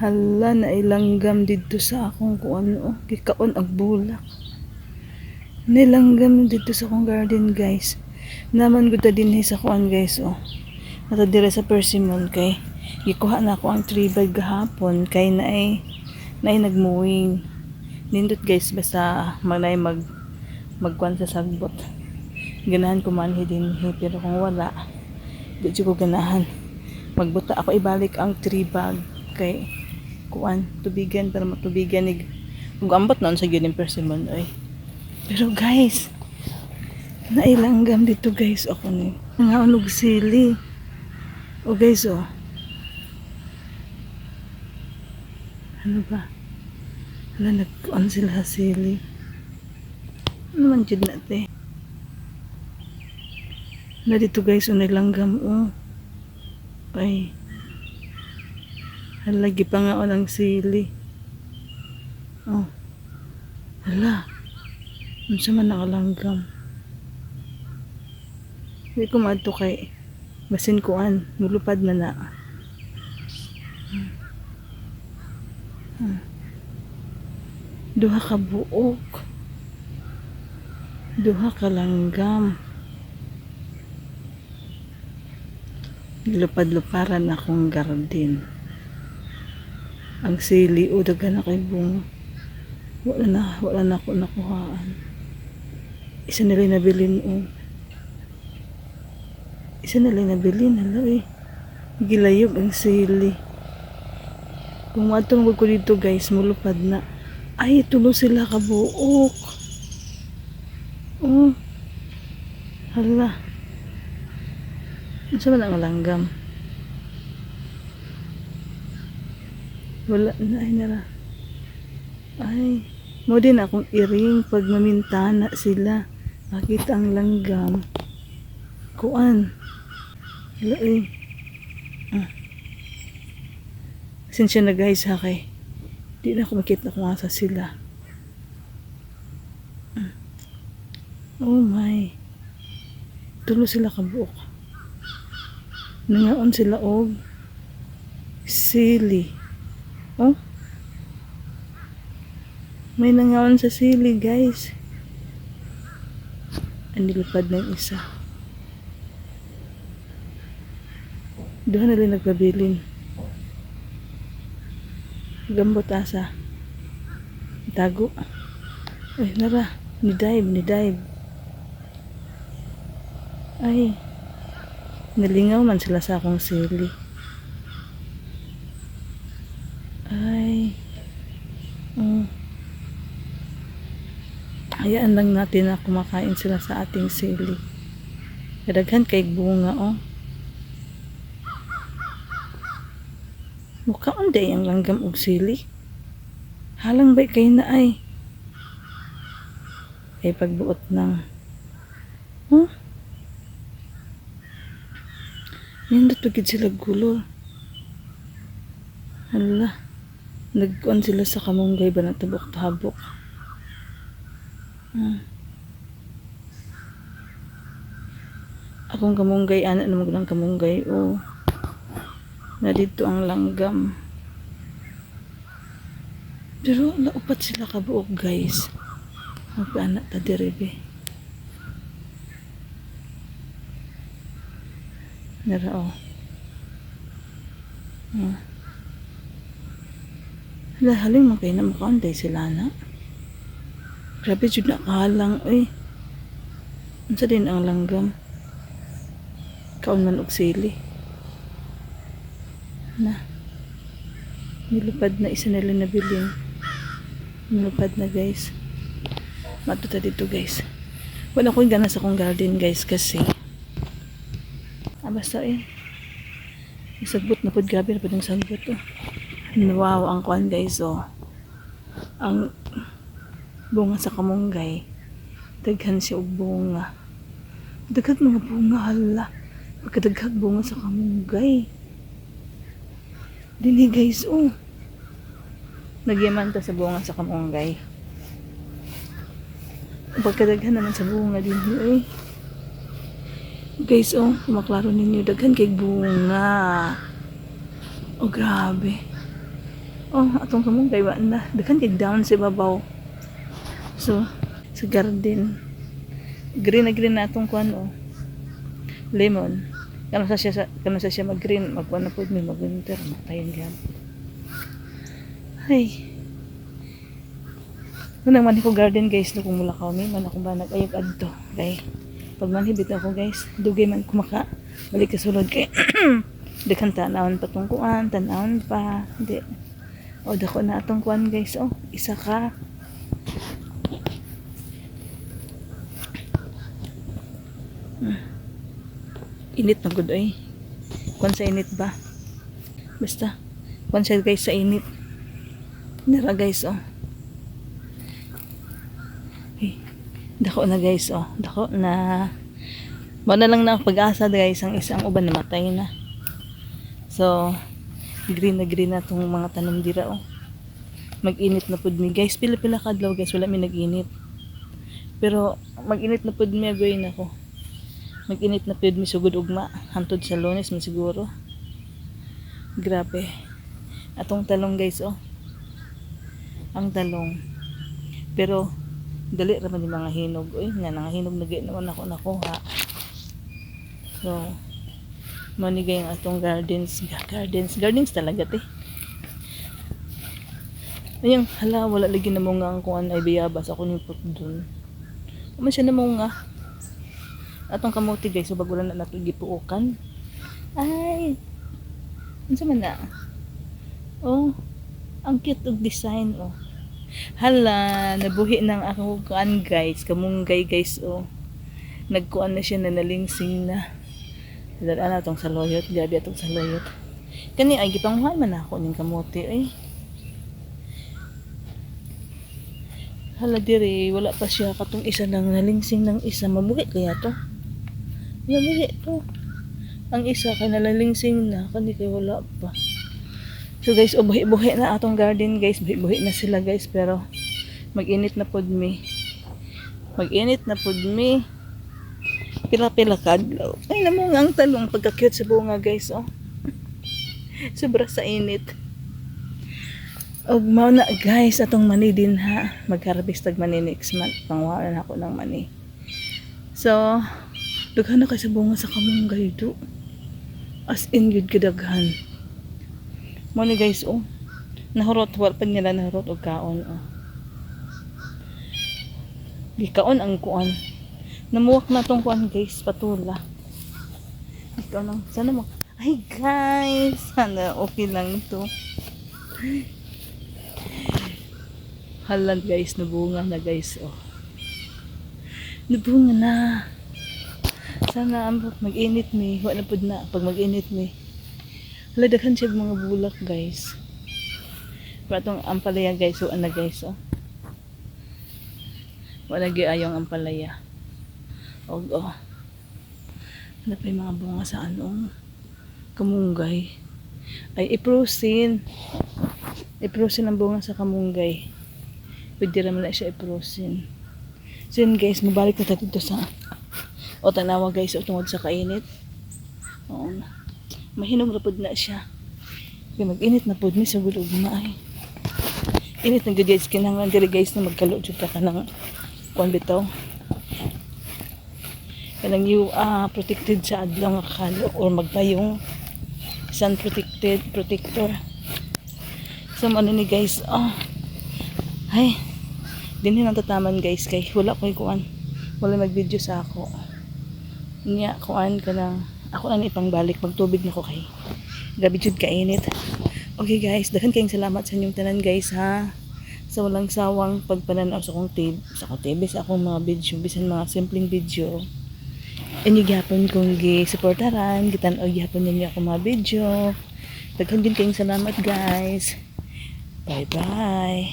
Hala na ilanggam dito sa akong kuan oh, gikaon ang bulak. Nilanggam dito sa akong garden guys. Naman gud ta dinhi sa kuan guys oh. Nata dire sa persimmon kay gikuha na ako ang tree bag gahapon kay naay naay nagmuwing. Nindot guys basta manay mag magkuan sa sagbot. Ganahan ko manhi dinhi pero kung wala di ko ganahan. Magbuta ako ibalik ang tree bag kay kuan tubigan para matubigan ni ug ambot na sa gyud persimmon ay pero guys nailanggam dito guys ako ni. Nga unog sili. O guys oh. Ano ba? Wala nagkuan sila sili? Ano man jud na te na dito guys o nailanggam oh. Ay Halagi pa nga ng sili. Oh. Hala. Unsa man nakalanggam. Hindi ko maadto kay basin kuan, mulupad na na. Hmm. Hmm. Duha ka buok. Duha ka langgam. Lupad-luparan akong garden ang sili o dagan na kay bunga. Wala na wala na ako nakuhaan. Isa nila nabilin o. Isa nila nabilin hala eh. Gilayog ang sili. Kung matong ko dito guys mulupad na. Ay tulo sila kabuok. Oh. Hala. Ano ba ang langgam wala na ay nara. Ay mo din akong iring pag mamintana sila. Makita ang langgam. Kuan. Wala eh. Ah. Pasensya na guys ha kay di na ako makita kung asa sila. Ah. oh my. Tulo sila kabuok. Nangaon sila og sili Oh. May nangawan sa sili, guys. Ang nilipad ng isa. Doon na rin nagpabilin. Gambot asa. Tago. Ay, nara. Ni dive, ni dive. Ay. Nalingaw man sila sa akong sili. Ay. Oh. Hayaan lang natin na kumakain sila sa ating sili. Kadaghan kay bunga oh. Mukha unday ang langgam og sili. Halang bay kay na ay. Ay pagbuot ng Huh? Yan natugid sila gulo. Hala. Nagkuan sila sa kamunggay ba na tabok-tabok. Hmm. Akong kamunggay, ana naman ng kamunggay. Oh. Na dito ang langgam. Pero laupat sila kabuok guys. Magpaanak ta direbe. Nara o. Oh. Hmm. Hala, haling mo kayo na makaunday sila na. Grabe jud na kahalang, eh. Unsa din ang langgam? Kaon man og. Na. Nilupad na isa nila na biling. Nilupad na guys. Matuta dito guys. Wala ko gana sa kong garden guys kasi. Ah, basta eh. Sagbot na pod grabe na pod ang sagbot oh. Wow, ang kwan guys, oh. Ang bunga sa kamunggay. Daghan siya og bunga. Daghan mga bunga, hala. Pagkadaghag bunga sa kamunggay. Dili guys, oh. Nagyaman ta sa bunga sa kamunggay. Pagkadaghan naman sa bunga din, eh. Guys, oh, maklaro ninyo, daghan kay bunga. Oh, grabe. Oh, atong kamong kay wa na. Daghan kay down sa babaw. So, sa garden. Green na green na atong kuan oh. Lemon. Kano sa siya kano sa siya mag-green, magkuan na pud mi mag-winter, matayin gyud. Ay. Unang man ko garden guys, no kung mula kami, man ako ba nag-ayog adto. Kay pag manhibit ako guys, dugay man kumaka. Balik ka sulod kay Daghan tanawon pa tong kuan, tanawon pa. Di. O dako na atong kuan guys, oh. Isa ka. Hmm. Init na gud oy. Kuan sa init ba? Basta. Kuan siya guys sa init. Nara guys, oh. Hey, dako na guys, oh. Dako na. Mo na lang na pag-asa guys, ang isang uban namatay na. So, green na green na tong mga tanom dira, oh. Mag-init na pud mi guys. Pila-pila kadlaw guys, wala mi nag-init. Pero, mag-init na pud mi agoy na ko. Mag-init na pud mi sugod ugma. Hantod sa lunes man siguro. Grabe. Atong talong guys, oh. Ang talong. Pero, dali raman yung mga hinog. Uy, nga nga hinog na naman ako nakuha. So, manigay ang atong gardens. Gardens. Gardens talaga, te. Ayun, hala, wala lagi na mo nga ang kuan ay bayabas. Ako ni put dun. Kuman siya na mo nga. Atong kamuti guys, so bago na nato gipuukan. Ay, unsa man na? Oh, ang cute og design oh. Hala, nabuhi ng ako kuan guys, kamunggay guys oh. Nagkuan na siya na nalingsing na. Dala na tong saloyot, gabi atong saloyot. Kani ay gipanghuan man ako ning kamote eh. Hala diri, wala pa siya katong isa lang nalingsing ng isa mabuhi kaya to. Mabuhi to. Ang isa kay nalalingsing na, kani kay wala pa. So guys, oh, buhi-buhi na atong garden guys. Buhi-buhi na sila guys. Pero mag-init na pod mi. Mag-init na pod mi. Pila-pila kadlaw. Ay namo nga ang talong pagka-cute sa bunga guys. Oh. Sobra sa init. Og mao na guys atong mani din ha. Mag-harvest tag mani next month. Pangwaran ako ng mani. So, daghan na kay sa bunga sa kamunggay do. As in good kadaghan. Mo ni guys oh. Nahurot wal pag nila nahurot og kaon oh. Gikaon ang kuan. Namuwak na tong kuan guys, patula. Ikaw lang. Sana mo. Ay guys, sana okay lang to. Hala guys, nabunga na guys oh. Nabunga na. Sana mag-init mi, wala pud na pag mag-init mi. Hala, daghan siya mga bulak, guys. Pero itong ampalaya, guys. So, ano, guys, oh. Wala ayong ampalaya. Og, oh. Ano pa mga bunga sa anong kamunggay. Ay, iprosin. Iprosin ang bunga sa kamunggay. Pwede naman na siya iprosin. So, yun, guys. Mabalik na tayo dito sa o tanawa, guys. O tungod sa kainit. Oo na. Mahinog na siya. Kaya mag-init na pod mi sa gulog na ay. Init na gud guys kinahanglan diri guys na magkalo jud ka kanang kuan bitaw. Kanang you ah protected sa adlaw nga kalo or magpayong sun protected protector. So ano ni guys oh. Ay dinhi nang tataman guys kay wala ko'y kuan wala mag video sa ako niya kuan ka ng ako lang ipang balik magtubig na ko kay gabi jud kainit. Okay guys. Daghan kayong salamat sa inyong tanan guys ha? Sa walang sawang pagpananaw sa akong TV sa akong TV sa akong mga video bisan mga simpleng video. Inyo gyapon kong gi supportaran gitan-og gyapon ninyo ako mga video. Daghan din kayong salamat guys. Bye bye